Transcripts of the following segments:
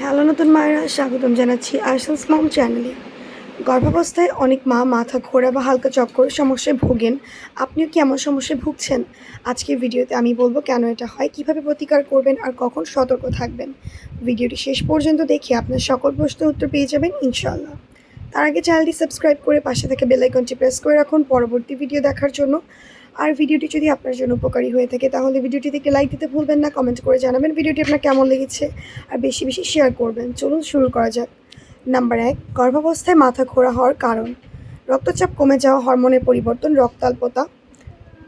Hello নতুন মায়েরা, স্বাগতম জানাচ্ছি আর্সেলস মম চ্যানেলে। গর্ভাবস্থায় অনেক মা মাথা ঘোরা বা হালকা চক্কর সমস্যায় ভোগেন। আপনিও কি এমন সমস্যায় ভুগছেন? আজকের ভিডিওতে আমি বলব কেন এটা হয়, কীভাবে প্রতিকার করবেন আর কখন সতর্ক থাকবেন। ভিডিওটি শেষ পর্যন্ত দেখে আপনার সকল প্রশ্নের উত্তর পেয়ে যাবেন ইনশাল্লাহ তার আগে চ্যানেলটি সাবস্ক্রাইব করে পাশে থেকে বেল আইকনটি প্রেস করে রাখুন পরবর্তী ভিডিও দেখার জন্য। আর ভিডিওটি যদি আপনার জন্য উপকারী হয়ে থাকে, তাহলে ভিডিওটি একটি লাইক দিতে ভুলবেন না কমেন্ট করে জানাবেন ভিডিওটি আপনার কেমন লেগেছে, আর বেশি বেশি শেয়ার করবেন। চলুন শুরু করা যাক। নাম্বার এক, গর্ভাবস্থায় মাথা ঘোরা হওয়ার কারণ। রক্তচাপ কমে যাওয়া হরমোনের পরিবর্তন রক্তাল্পতা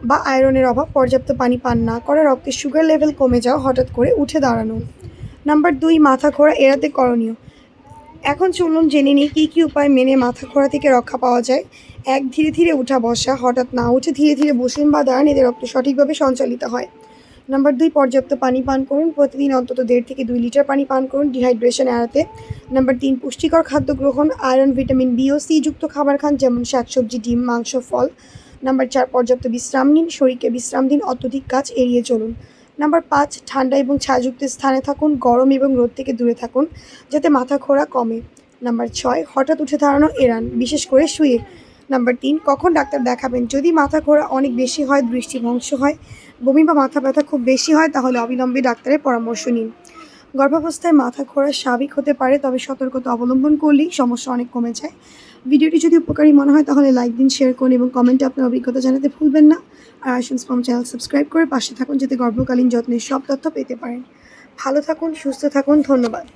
বা আয়রনের অভাব, পর্যাপ্ত পানি পান না করা, রক্তের সুগার লেভেল কমে যাওয়া, হঠাৎ করে উঠে দাঁড়ানো। নাম্বার দুই, মাথা ঘোরা এড়াতে করণীয়। এখন চলুন জেনে নিই কী কী উপায় মেনে মাথা ঘোরা থেকে রক্ষা পাওয়া যায়। এক, ধীরে ধীরে উঠা বসা, হঠাৎ না উঠে ধীরে ধীরে বসুন বা দাঁড়ান, এদের রক্ত সঠিকভাবে সঞ্চালিত হয়। নাম্বার দুই, পর্যাপ্ত পানি পান করুন, প্রতিদিন অন্তত দেড় থেকে দুই লিটার পানি পান করুন ডিহাইড্রেশন এড়াতে। নাম্বার তিন, পুষ্টিকর খাদ্য গ্রহণ আয়রন ভিটামিন বি ও সি যুক্ত খাবার খান, যেমন শাকসবজি, ডিম, মাংস, ফল। নাম্বার চার, পর্যাপ্ত বিশ্রাম নিন, শরীরকে বিশ্রাম দিন, অত্যধিক কাজ এড়িয়ে চলুন। নাম্বার পাঁচ, ঠান্ডা এবং ছায়াযুক্ত স্থানে থাকুন, গরম এবং রোদ থেকে দূরে থাকুন, যাতে মাথা ঘোরা কমে। নাম্বার ছয়, হঠাৎ উঠে দাঁড়ানো এড়ান, বিশেষ করে শুয়ে। নাম্বার তিন, কখন ডাক্তার দেখাবেন? যদি মাথা ঘোরা অনেক বেশি হয় দৃষ্টিভংশ হয়, বমি বা মাথা ব্যথা খুব বেশি হয়, তাহলে অবিলম্বে ডাক্তারের পরামর্শ নিন। গর্ভাবস্থায় মাথা ঘোরা স্বাভাবিক হতে পারে, তবে সতর্কতা অবলম্বন করলেই সমস্যা অনেক কমে যায়। ভিডিওটি যদি উপকারী মনে হয় তাহলে লাইক দিন শেয়ার করুন এবং কমেন্টে আপনার অভিজ্ঞতা জানাতে ভুলবেন না। আর আশুন ফর্ম চ্যানেল সাবস্ক্রাইব করে পাশে থাকুন, যাতে গর্ভকালীন যত্নের সব তথ্য পেতে পারেন। ভালো থাকুন, সুস্থ থাকুন, ধন্যবাদ।